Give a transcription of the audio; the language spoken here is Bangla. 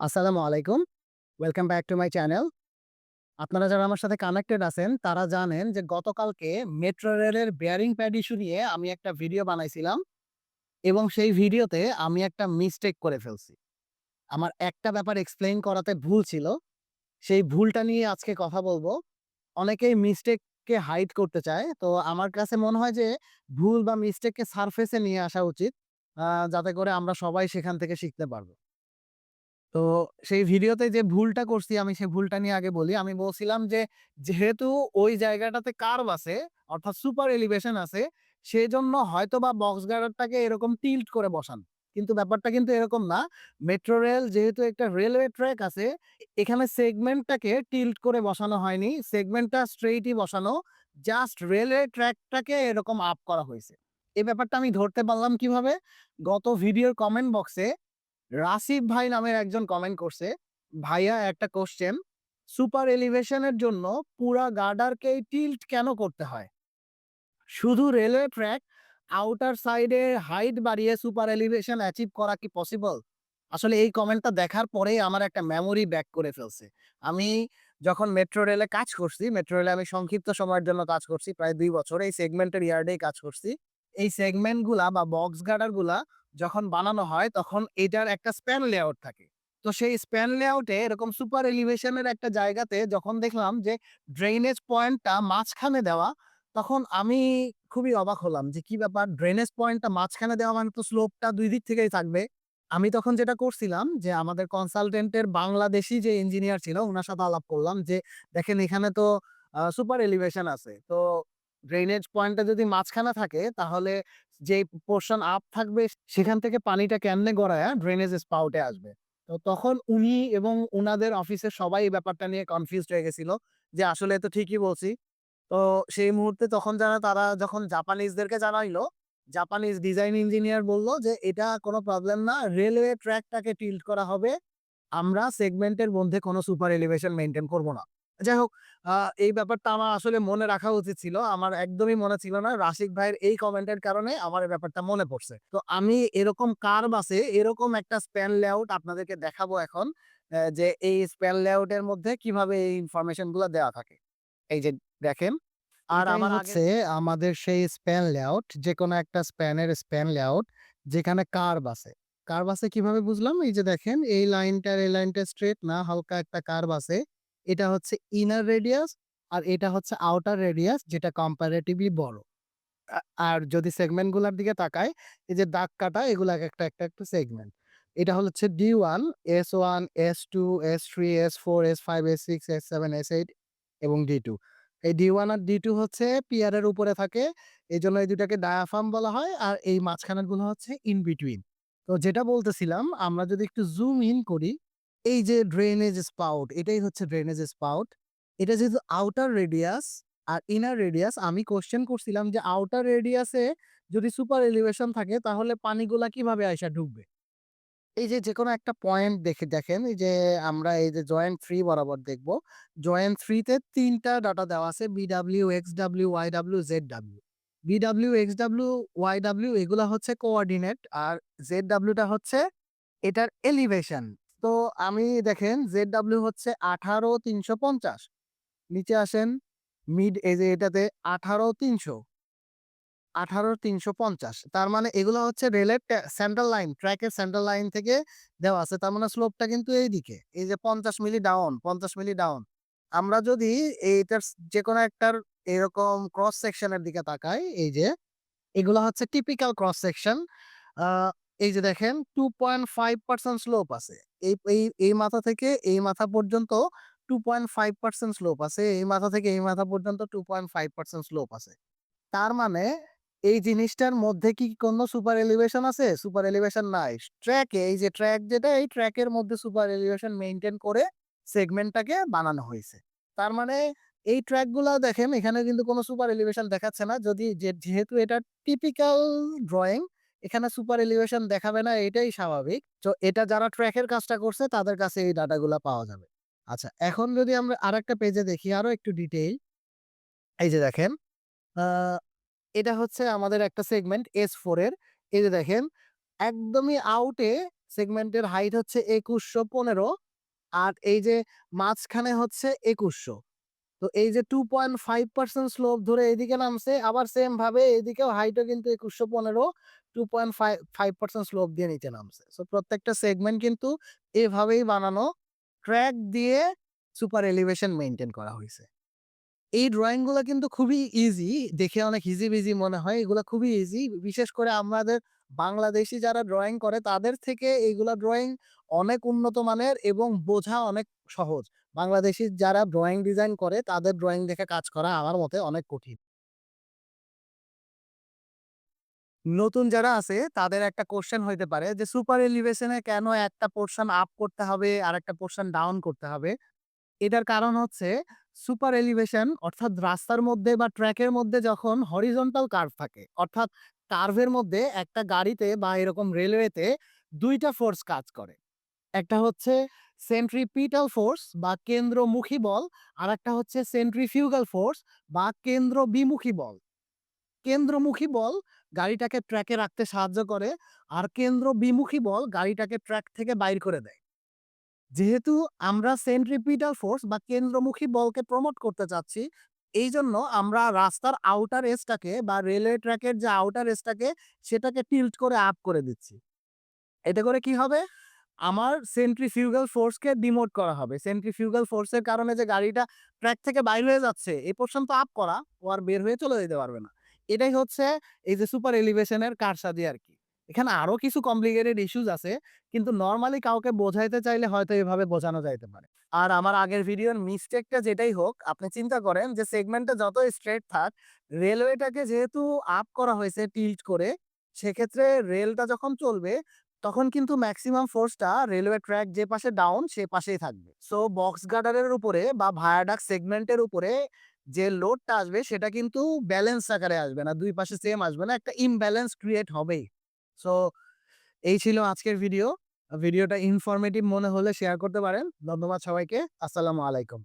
আসসালামু আলাইকুম। Welcome back to my channel. আপনারা যারা আমার সাথে কানেক্টেড আছেন, তারা জানেন যে গতকালকে মেট্রো রেলের বেয়ারিং প্যাড ইস্যু নিয়ে আমি একটা ভিডিও বানাইছিলাম এবং সেই ভিডিওতে আমি একটা মিস্টেক করে ফেলছি। আমার একটা ব্যাপার এক্সপ্লেইন করাতে ভুল ছিল। সেই ভুলটা নিয়ে আজকে কথা বলব। অনেকেই মিস্টেককে হাইড করতে চায়। তো আমার কাছে মনে হয় যে ভুল বা মিস্টেককে সারফেসে নিয়ে আসা উচিত। যাতে করে আমরা সবাই সেখান থেকে শিখতে পারব। তো সেই ভিডিওতে যে ভুলটা করছি আমি সেই ভুলটা নিয়ে আগে বলি। আমি বলছিলাম যে, যেহেতু ওই জায়গাটাতে কার্ভ আছে অর্থাৎ সুপার এলিভেশন আছে, সেই জন্য হয়তো বা বক্স গার্ডারটাকে এরকম টিল্ট করে বসান কিন্তু ব্যাপারটা কিন্তু এরকম না। মেট্রো রেল যেহেতু একটা রেলওয়ে ট্র্যাক আছে, এখানে সেগমেন্টটাকে টিল্ট করে বসানো হয়নি। সেগমেন্টটা স্ট্রেইটই বসানো। জাস্ট রেলওয়ে ট্র্যাকটাকে এরকম আপ করা হয়েছে এই ব্যাপারটা আমি ধরতে পারলাম কীভাবে? গত ভিডিওর কমেন্ট বক্সে রাসিফ ভাই নামের একজন কমেন্ট করছে, "ভাইয়া একটা কোশ্চেন সুপার এলিভেশন এর জন্য পুরা গার্ডারকেই টিল্ট কেন করতে হয়? শুধু রেলওয়ে ট্র্যাক আউটার সাইডে হাইট বাড়িয়ে সুপার এলিভেশন অ্যাচিভ করা কি পসিবল?" আসলে এই কমেন্টটা দেখার পরেই আমার একটা মেমোরি ব্যাক করে ফেলছে। আমি যখন মেট্রো রেলে কাজ করছি, মেট্রো রেলে আমি সংক্ষিপ্ত সময়ের জন্য কাজ করছি। প্রায় দুই বছর এই সেগমেন্টের ইয়ার্ডেই কাজ করছি। এই সেগমেন্টগুলা বা বক্স গার্ডারগুলা যখন বানানো হয় তখন এটার একটা স্প্যান লেআউট থাকে। তো সেই স্প্যান লেআউটে এরকম সুপার এলিভেশন এর একটা জায়গাতে যখন দেখলাম যে ড্রেনেজ পয়েন্টটা মাঝখানে দেওয়া, তখন আমি খুবই অবাক হলাম যে কি ব্যাপার ড্রেনেজ পয়েন্টটা মাঝখানে দেওয়া মানে তো স্লোপটা দুই দিক থেকেই থাকবে। আমি তখন যেটা করছিলাম যে আমাদের কনসালটেন্টের বাংলাদেশী যে ইঞ্জিনিয়ার ছিল উনার সাথে আলাপ করলাম যে, "দেখেন এখানে তো সুপার এলিভেশন আছে। তো ড্রেইনেজ পয়েন্টটা যদি মাঝখানে থাকে তাহলে যেই পোর্শন আপ থাকবে সেখান থেকে পানিটা কেমনে গড়ায়া ড্রেনেজ স্পাউটে আসবে?" তো তখন উনি এবং উনাদের অফিসের সবাই এই ব্যাপারটা নিয়ে কনফিউজ হয়ে গেছিল যে আসলে তো ঠিকই বলছি। তো সেই মুহূর্তে তখন যারা তারা যখন জাপানিজদেরকে জানাইলো, জাপানিজ ডিজাইন ইঞ্জিনিয়ার বলল যে, "এটা কোনো প্রবলেম না। রেলওয়ে ট্র্যাকটাকে টিল্ট করা হবে। আমরা সেগমেন্টের মধ্যে কোনো সুপার এলিভেশন মেনটেন করব না।" যাই হোক এই ব্যাপারটা আমার আসলে মনে রাখা উচিত ছিল। আমার একদমই মনে ছিল না। রাশিক ভাইয়ের এই কমেন্টের কারণে আমার এই ব্যাপারটা মনে পড়ছে। তো আমি এরকম কার বাসে এরকম একটা স্প্যান লেআউট আপনাদেরকে দেখাবো এখন। যে এই স্প্যান লেআউট এর মধ্যে কীভাবে এই ইনফরমেশনগুলা দেওয়া থাকে। এই যে দেখেন। আর আমার হচ্ছে আমাদের সেই স্প্যান লেআউট। যেকোনো একটা স্প্যানের স্প্যান লেআউট যেখানে কার বাসে কার বাসে কীভাবে বুঝলাম? এই যে দেখেন এই লাইনটার এই লাইনটা স্ট্রেট না হালকা একটা কার আছে। এটা হচ্ছে ইনার রেডিয়াস আর এটা হচ্ছে আউটার রেডিয়াস যেটা কম্পারেটিভলি বড়। আর যদি সেগমেন্টগুলোর দিকে তাকায় এই যে দাগ কাটা এগুলা একেকটা একটা, একটা সেগমেন্ট। এটা হচ্ছে D1, S1, S2, S3, S4, S5, S6, S7, S8 এবং ডি টু এই ডি ওয়ান আর ডি টু হচ্ছে পিয়ারের উপরে থাকে। এই জন্য এই ২ টাকে ডায়াফ্রাম বলা হয়। আর এই মাঝখানেরগুলো হচ্ছে ইন বিটুইন। তো যেটা বলতেছিলাম আমরা যদি একটু জুম ইন করি, এই যে ড্রেনেজ স্পাউট এটাই হচ্ছে ড্রেনেজ স্পাউট। এটা যেহেতু আউটার রেডিয়াস আর ইনার রেডিয়াস আমি কোয়েশ্চেন করছিলাম যে আউটার রেডিয়াসে যদি সুপার এলিভেশন থাকে তাহলে পানিগুলা কীভাবে আইসা ঢুকবে? এই যে যেকোনো একটা পয়েন্ট দেখে দেখেন এই যে আমরা এই যে জয়েন্ট থ্রি বরাবর দেখব। জয়েন্ট থ্রিতে তিনটা ডাটা দেওয়া আছে BW, XW, YW, ZW। BW, XW, YW এগুলা হচ্ছে কোঅর্ডিনেট আর জেড টা হচ্ছে এটার এলিভেশন। তো আমি দেখেন জেড ডাব্লিউ হচ্ছে ১৮,৩৫০। নিচে আসেন মিড যে এটাতে ১৮,৩০০। ১৮,৩৫০ তার মানে এগুলো হচ্ছে রেলের সেন্ট্রাল লাইন, ট্র্যাকের সেন্ট্রাল লাইন থেকে দেওয়া আছে। তার মানে স্লোপটা কিন্তু এইদিকে। এই যে ৫০ মিলি ডাউন, ৫০ মিলি ডাউন। আমরা যদি এইটার স যেকোনো একটার এরকম ক্রস সেকশন এর দিকে তাকাই, এই যে এগুলা হচ্ছে টিপিক্যাল ক্রস সেকশন। এই যে দেখেন 2.5% স্লোপ আছে। এই এই এই মাথা থেকে এই মাথা পর্যন্ত 2.5% স্লোপ আছে। এই মাথা থেকে এই মাথা পর্যন্ত 2.5% স্লোপ আছে। তার মানে এই জিনিসটার মধ্যে কি কোনো সুপার এলিভেশন আছে? সুপার এলিভেশন নাই। ট্র্যাকে এই যে ট্র্যাক যেটা, এই ট্র্যাকের মধ্যে সুপার এলিভেশন মেইনটেইন করে সেগমেন্টটাকে বানানো হয়েছে তার মানে এই ট্র্যাকগুলা দেখেন এখানে কিন্তু কোনো সুপার এলিভেশন দেখাচ্ছে না। যদি যেহেতু এটা টিপিক্যাল ড্রইং এখানে সুপার এলিভেশন দেখাবে না, এটাই স্বাভাবিক। তো এটা যারা ট্র্যাকের কাজটা করছে, তাদের কাছে এই ডাটা গুলা পাওয়া যাবে। আচ্ছা এখন যদি আমরা আরেকটা পেজে দেখি, আরও একটু ডিটেইল। এই যে দেখেন এটা হচ্ছে আমাদের একটা সেগমেন্ট এস ফোরের এই যে দেখেন, একদমই আউটে সেগমেন্টের হাইট হচ্ছে একুশশো পনেরো, আর এই যে মাঝখানে হচ্ছে একুশশো তো এই যে two point five percent slope ধরে এদিকে নামছে, আবার সেম ভাবে এদিকেও হাইটও কিন্তু একুশশো পনেরো two point five five percent slope দিয়ে নিচে নামছে। সো প্রত্যেকটা সেগমেন্ট কিন্তু এভাবেই বানানো ট্র্যাক দিয়ে সুপার এলিভেশন মেনটেন করা হয়েছে। এই ড্রয়িংগুলো কিন্তু খুবই ইজি দেখে অনেক ইজি বিজি মনে হয়, এগুলো খুবই ইজি বিশেষ করে আমাদের বাংলাদেশি যারা ড্রয়িং করে, তাদের থেকে এইগুলা ড্রয়িং অনেক উন্নত মানের এবং বোঝা অনেক সহজ। বাংলাদেশি যারা ড্রয়িং ডিজাইন করে, তাদের ড্রয়িং দেখে কাজ করা আমার মতে অনেক কঠিন। নতুন যারা আছে, তাদের একটা কোশ্চেন হইতে পারে যে সুপার এলিভেশনে কেন একটা পোর্শন আপ করতে হবে আর একটা পোর্শন ডাউন করতে হবে? এটার কারণ হচ্ছে সুপার এলিভেশন অর্থাৎ রাস্তার মধ্যে বা ট্র্যাকের মধ্যে যখন হরিজন্টাল কার্ভ থাকে, অর্থাৎ কার্ভের মধ্যে একটা গাড়িতে বা এরকম রেলওয়েতে দুইটা ফোর্স কাজ করে। একটা হচ্ছে সেন্ট্রিপিটাল ফোর্স বা কেন্দ্রমুখী বল আর একটা হচ্ছে সেন্ট্রিফিউগাল ফোর্স বা কেন্দ্র বিমুখী বল। কেন্দ্রমুখী বল গাড়িটাকে ট্র্যাকে রাখতে সাহায্য করে আর কেন্দ্র বিমুখী বল গাড়িটাকে ট্র্যাক থেকে বাইর করে দেয়। যেহেতু আমরা সেন্ট্রিপিটাল ফোর্স বা কেন্দ্রমুখী বলকে প্রমোট করতে চাচ্ছি এই জন্য আমরা রাস্তার আউটার এজটাকে বা রেলওয়ে ট্র্যাকের যে আউটার এজটাকে সেটাকে টিল্ট করে আপ করে দিচ্ছি। এতে করে কি হবে? আমার সেন্ট্রি সেন্ট্রিফিউগাল ফোর্সকে ডিমোট করা হবে। সেন্ট্রিফিউগাল ফোর্সের কারণে যে গাড়িটা ট্র্যাক থেকে বাইর হয়ে যাচ্ছে, এ পর্যন্ত আপ করা, ও আর বের হয়ে চলে যেতে পারবে না। এটাই হচ্ছে এই যে সুপার এলিভেশনের কারসাজি আর কি। এখানে আরও কিছু কমপ্লিকেটেড ইস্যুস আছে। কিন্তু নর্মালি কাউকে বোঝাইতে চাইলে হয়তো এভাবে বোঝানো যাইতে পারে। আর আমার আগের ভিডিওর মিস্টেকটা যেটাই হোক, আপনি চিন্তা করেন যে সেগমেন্টটা যত স্ট্রেট থাক রেলওয়েটাকে যেহেতু আপ করা হয়েছে টিল্ট করে, সেক্ষেত্রে রেলটা যখন চলবে, তখন কিন্তু ম্যাক্সিমাম ফোর্সটা রেলওয়ে ট্র্যাক যে পাশে ডাউন সে পাশেই থাকবে। সো বক্স গার্ডারের উপরে বা ভায়াডাক সেগমেন্টের উপরে যে লোডটা আসবে, সেটা কিন্তু ব্যালেন্স আকারে আসবে না। দুই পাশে সেম আসবে না। একটা ইমব্যালেন্স ক্রিয়েট হবেই। সো এই ছিল আজকের ভিডিও ভিডিওটা ইনফরমেটিভ মনে হলে শেয়ার করতে পারেন। ধন্যবাদ সবাইকে। আসসালামু আলাইকুম।